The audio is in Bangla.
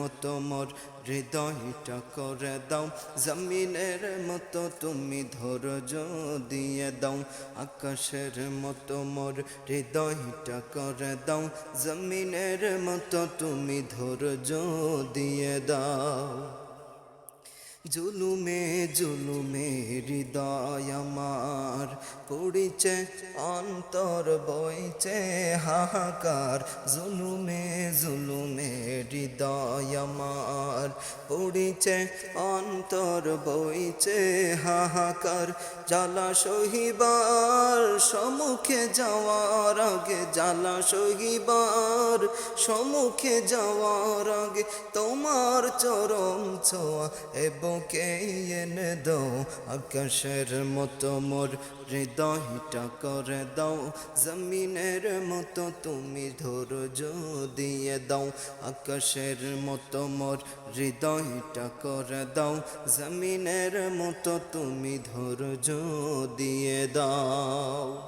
মতো মোর হৃদয়টা করে দাও। জমিনের মতো তুমি ধৈর্য দিয়ে দাও। আকাশের মতো মোর হৃদয়টা করে দাও। জমিনের মতো তুমি ধৈর্য দিয়ে দাও। জুলুমে জুলুমে হৃদয় আমার পড়িছে, অন্তর বইছে হাহাকার। জুলুমে জুলুমে হৃদয় আমার পড়িছে অন্তর, বইছে হাহাকার। জ্বালা সহিবার সম্মুখে যাওয়ার আগে, জ্বালা সহিবার সম্মুখে যাওয়ার আগে তোমার চরম ছোঁয়া এবকে এনে দাও। আকাশের মতো মোর হৃদয়টা করে দাও। জমিনের মতো তুমি ধৈর্য দিয়ে দাও। আকাশের মতো মোর হৃদয়টা করে দাও। জমিনের মতো তুমি ধৈর্য দিয়ে দাও।